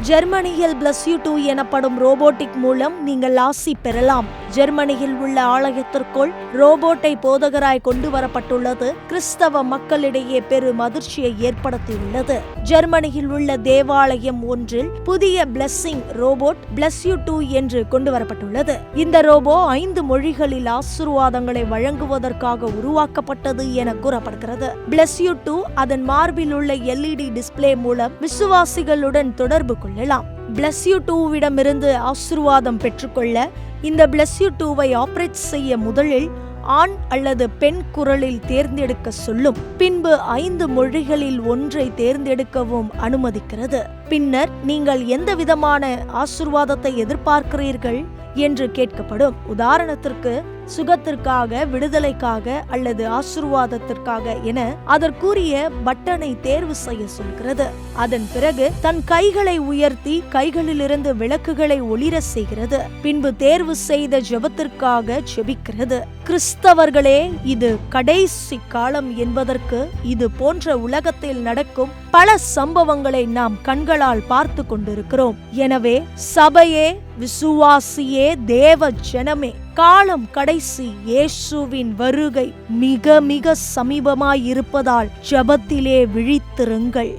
ஜெர்மனியில் bless U two எனப்படும் robotic மூலம் நீங்கள் ஆசி பெறலாம். ஜெர்மனியில் உள்ள ஆலயத்திற்குள் ரோபோட்டை போதகராய் கொண்டு வரப்பட்டுள்ளது. கிறிஸ்தவ மக்களிடையே பெரும் அதிர்ச்சியை ஏற்படுத்தியுள்ளது. ஜெர்மனியில் உள்ள தேவாலயம் ஒன்றில் புதிய blessing robot bless U two என்று கொண்டு வரப்பட்டுள்ளது. இந்த ரோபோ ஐந்து மொழிகளில் ஆசீர்வாதங்களை வழங்குவதற்காக உருவாக்கப்பட்டது என கூறப்படுகிறது. பிளஸ் யூ டூ அதன் மார்பில் உள்ள எல்இடி டிஸ்பிளே மூலம் விசுவாசிகளுடன் தொடர்பு கொள்ளலாம். பிளஸ் யூ டூவிடமிருந்து ஆசிர்வாதம் பெற்றுக்கொள்ள இந்த பிளஸ் யூ டூவை ஆபரேட் செய்ய முதலில் ஆண் அல்லது பெண் குரலில் தேர்ந்தெடுக்க சொல்லும். பின்பு ஐந்து மொழிகளில் ஒன்றை தேர்ந்தெடுக்கவும் அனுமதிக்கிறது. பின்னர் நீங்கள் எந்த விதமான ஆசீர்வாதத்தை எதிர்பார்க்கிறீர்கள் என்று கேட்கப்படும். உதாரணத்திற்கு சுகத்திற்காக விடுதலைக்காக அல்லது ஆசீர்வாதத்திற்காக என அதற்குரிய பட்டனை தேர்வு செய்ய சொல்கிறது. அதன் பிறகு தன் கைகளை உயர்த்தி கைகளிலிருந்து விளக்குகளை ஒளிர செய்கிறது. பின்பு தேர்வு செய்த ஜெபத்திற்காக ஜெபிக்கிறது. கிறிஸ்தவர்களே இது கடைசி காலம் என்பதற்கு இது போன்ற உலகத்தில் நடக்கும் பல சம்பவங்களை நாம் கண்களால் பார்த்து கொண்டிருக்கிறோம். எனவே சபையே விசுவாசியே தேவ ஜனமே காலம் கடை கடைசி இயேசுவின் வருகை மிக மிக சமீபமாயிருப்பதால் ஜபத்திலே விழித்திருங்கள்.